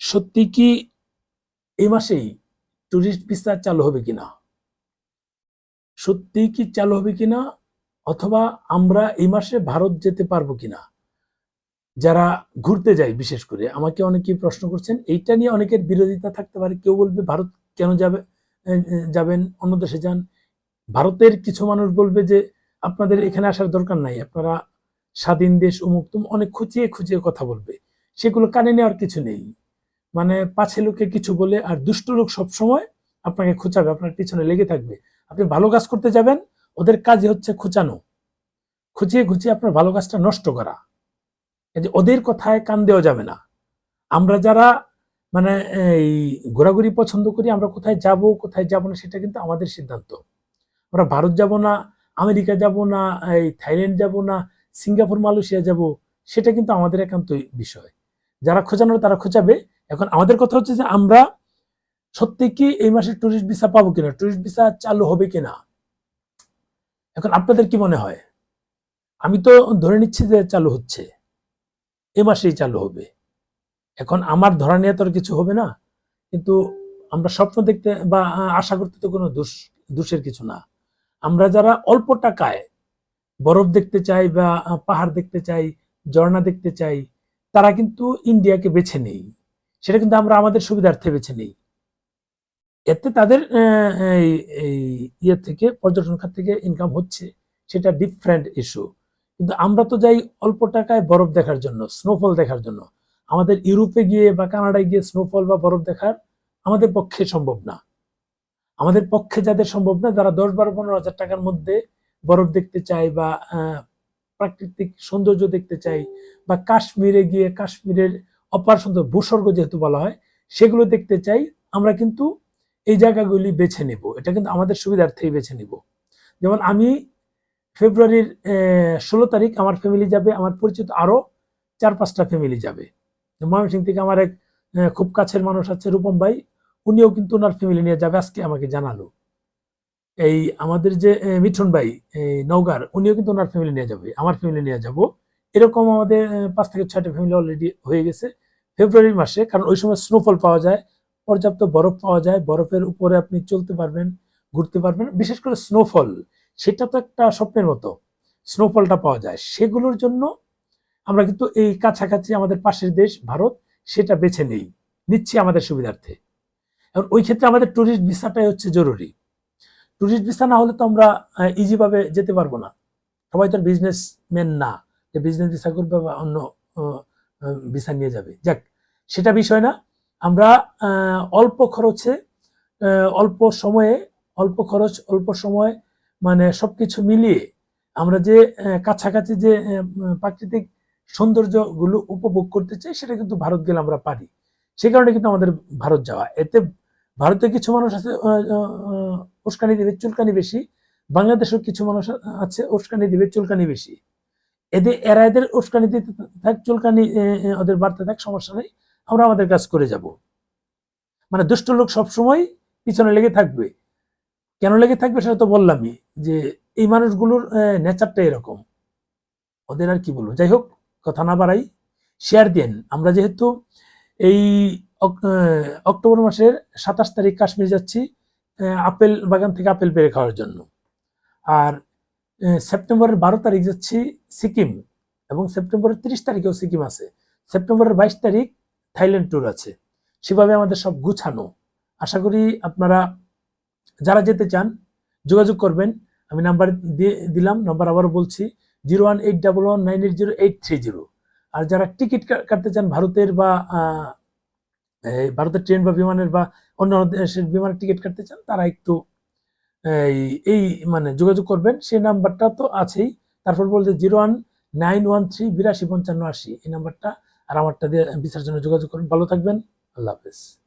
সত্যি কি এই মাসেই ট্যুরিস্ট ভিসা চালু হবে কিনা? সত্যি কি চালু হবে কিনা? অথবা আমরা এই মাসে ভারত যেতে পারব কিনা? যারা ঘুরতে যায়, বিশেষ করে, আমাকে অনেকেই প্রশ্ন করছেন, এইটা নিয়ে অনেকের বিরোধিতা থাকতে পারে। কেউ বলবে, ভারত কেন যাবে যাবেন? অন্য দেশে যান। ভারতের কিছু মানুষ বলবে যে, আপনাদের এখানে আসার দরকার নাই। আপনারা স্বাধীন দেশ তুম অনেক খুঁচিয়ে খুঁচিয়ে কথা বলবে। সেগুলো কানে নেওয়ার কিছু নেই। মানে পাছে লোকে কিছু বলে আর দুষ্ট লোক সবসময় আপনাকে খোঁচাবে, আপনার পিছনে লেগে থাকবে। আপনি ভালো কাজ করতে যাবেন, ওদের কাজই হচ্ছে খোঁচানো। খুঁচিয়ে খুঁচিয়ে আপনার ভালো কাজটা নষ্ট করা। যে ওদের কথায় কান দেওয়া যাবে না। আমরা যারা মানে এই ঘোরাঘুরি পছন্দ করি, আমরা কোথায় যাব কোথায় যাব না, সেটা কিন্তু আমাদের সিদ্ধান্ত। আমরা ভারত যাব না, আমেরিকা যাব না, এই থাইল্যান্ড যাব না, সিঙ্গাপুর, মালয়েশিয়া যাব, সেটা কিন্তু আমাদের একান্ত বিষয়। যারা খোঁজানোর তারা খোঁজাবে এখন আমাদের কথা হচ্ছে যে আমরা সত্যি কি এই মাসে টুরিস্ট ভিসা পাবো কিনা? টুরিস্ট ভিসা চালু হবে কিনা? এখন আপনাদের কি মনে হয়? আমি তো ধরে নিচ্ছি যে চালু হচ্ছে। এ মাসেই চালু হবে। এখন আমার ধরা নিয়ে তো আর কিছু হবে না। কিন্তু আমরা স্বপ্ন দেখতে বা আশা করতে তো কোনো দোষ, দোষের কিছু না। আমরা যারা অল্প টাকায় বরফ দেখতে চাই বা পাহাড় দেখতে চাই, ঝর্ণা দেখতে চাই, তারা কিন্তু ইন্ডিয়াকে বেছে নেই। সেটা কিন্তু আমরা আমাদের সুবিধার্থে বেছে নেই। এতে তাদের ইয়ে থেকে পর্যটন খাত থেকে ইনকাম হচ্ছে, সেটা ডিফারেন্ট ইস্যু কিন্তু আমরা তো যাই অল্প টাকায় বরফ দেখার জন্য স্নোফল দেখার জন্য। আমাদের ইউরোপে গিয়ে বা কানাডায় গিয়ে স্নোফল বা বরফ দেখার আমাদের পক্ষে সম্ভব না। আমাদের পক্ষে যাদের সম্ভব না, যারা দশ বারো পনেরো হাজার টাকার মধ্যে বরফ দেখতে চাই বা প্রাকৃতিক সৌন্দর্য দেখতে চাই বা কাশ্মীরে গিয়ে, কাশ্মীরের অপার সুন্দর ভূস্বর্গ যেহেতু বলা হয়, সেগুলো দেখতে চাই, আমরা কিন্তু এই জায়গাগুলি বেছে নেব। এটা কিন্তু আমাদের সুবিধার্থেই বেছে নেব। যেমন আমি ফেব্রুয়ারির ষোলো তারিখ আমার ফ্যামিলি যাবে, আমার পরিচিত আরও চার পাঁচটা ফ্যামিলি যাবে। ময়মনসিং থেকে আমার এক খুব কাছের মানুষ আছে, রূপম ভাই, উনিও কিন্তু ওনার ফ্যামিলি নিয়ে যাবে, আজকে আমাকে জানালো। এই আমাদের যে মিঠুন ভাই, এই নওগার, উনিও কিন্তু ওনার ফ্যামিলি নিয়ে যাবে, আমার ফ্যামিলি নিয়ে যাব। এরকম আমাদের পাঁচ থেকে ছয়টা ফ্যামিলি অলরেডি হয়ে গেছে ফেব্রুয়ারি মাসে, কারণ ওই সময় স্নোফল পাওয়া যায়, পর্যাপ্ত বরফ পাওয়া যায়, বরফের উপরে আপনি চলতে পারবেন, ঘুরতে পারবেন, বিশেষ করে স্নোফল সেটা তো একটা স্বপ্নের মতো স্নোফলটা পাওয়া যায়। সেগুলোর জন্য আমরা কিন্তু এই কাছাকাছি আমাদের পাশের দেশ, ভারত, সেটা বেছে নেই, নিচ্ছি আমাদের সুবিধার্থে। এখন ওই ক্ষেত্রে আমাদের ট্যুরিস্ট ভিসাটাই হচ্ছে জরুরি। ট্যুরিস্ট ভিসা না হলে তো আমরা ইজিভাবে যেতে পারব না। সবাই তো বিজনেসম্যান না। যে বিজনেস ভিসা করবে বা অন্য ভিসা নিয়ে যাবে। যাক, সেটা বিষয় না। আমরা অল্প খরচে অল্প সময়ে, অল্প খরচ, অল্প সময় মানে সবকিছু মিলিয়ে আমরা যে কাছাকাছি যে প্রাকৃতিক সৌন্দর্যগুলো উপভোগ করতে চাই, সেটা কিন্তু ভারত গেলে আমরা পারি। সে কারণে কিন্তু আমাদের ভারত যাওয়া। এতে ভারতে কিছু মানুষ আছে উস্কানি দিবে, চুলকানি বেশি। বাংলাদেশেও কিছু মানুষ আছে, উস্কানি দিবে, চুলকানি বেশি। এদের, এরা এদের উস্কানি দিতে থাক, চুলকানি ওদের বাড়তে থাক, সমস্যা নেই, আমরা আমাদের কাজ করে যাব। মানে দুষ্ট লোক সবসময় পিছনে লেগে থাকবে। কেন লেগে থাকবে সেটা তো বললামই, যে এই মানুষগুলোর নেচারটা এরকম। ওদের আর কি বলব? যাই হোক, কথা না বাড়াই শেয়ার দেন। আমরা যেহেতু এই অক- অক্টোবর মাসের সাতাশ তারিখ কাশ্মীর যাচ্ছি আপেল বাগান থেকে আপেল পেরে খাওয়ার জন্য। আর সেপ্টেম্বরের বারো তারিখ যাচ্ছি সিকিম এবং সেপ্টেম্বরের তিরিশ তারিখেও সিকিম আছে। সেপ্টেম্বরের বাইশ তারিখ থাইল্যান্ড ট্যুর আছে। সেভাবে আমাদের সব গুছানো। আশা করি আপনারা যারা যেতে চান, যোগাযোগ করবেন। আমি নাম্বার দিয়ে দিলাম, নাম্বার আবারও বলছি, zero one eight double one nine eight zero eight three zero. আর যারা টিকিট কাটতে চান ভারতের বা ভারতের ট্রেন বা বিমানের বা অন্য দেশের বিমানের টিকিট কাটতে চান, তারা একটু এই মানে যোগাযোগ করবেন, সেই নাম্বারটা তো আছেই। তারপর বলতে zero one nine one three বিরাশি পঞ্চান্ন আশি, এই নাম্বারটা, আর আমারটা দিয়ে বিচার জন্য যোগাযোগ করুন। ভালো থাকবেন, আল্লাহ হাফেজ।